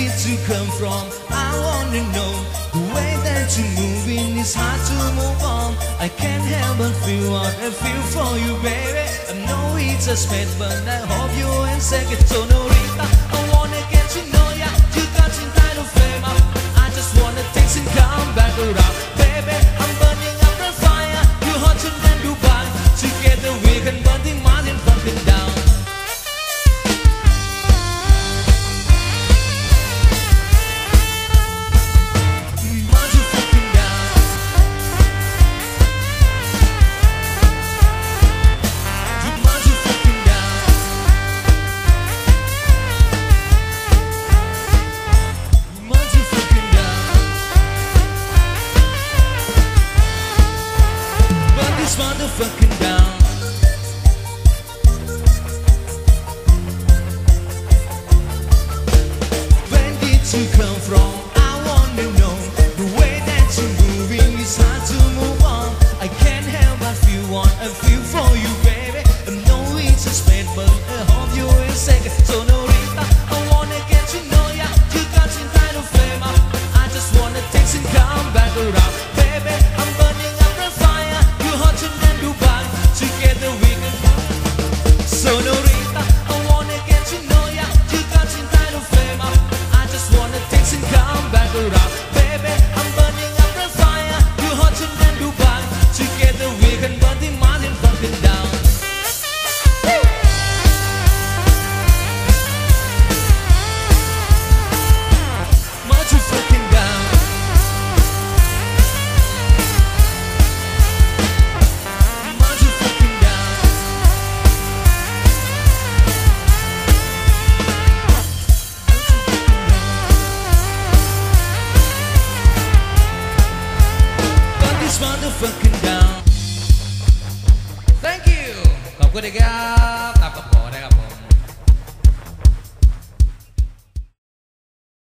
did you come from? I wanna know The way that you're moving. Is hard to move on. I can't help but feel what I feel for you, baby. I know it's a smash, but I hope you ain't second, so no motherfucking down. When did you come from? I wanna know the way that you're moving is hard to move on. I can't help but feel what I feel for you, baby. I know it's a spade, but I hope you will second. So no Rita, I wanna get to know ya. You got some kind of fame. I just wanna take some come back around, this motherfucking down. thank you ขอบคุณนะครับครับ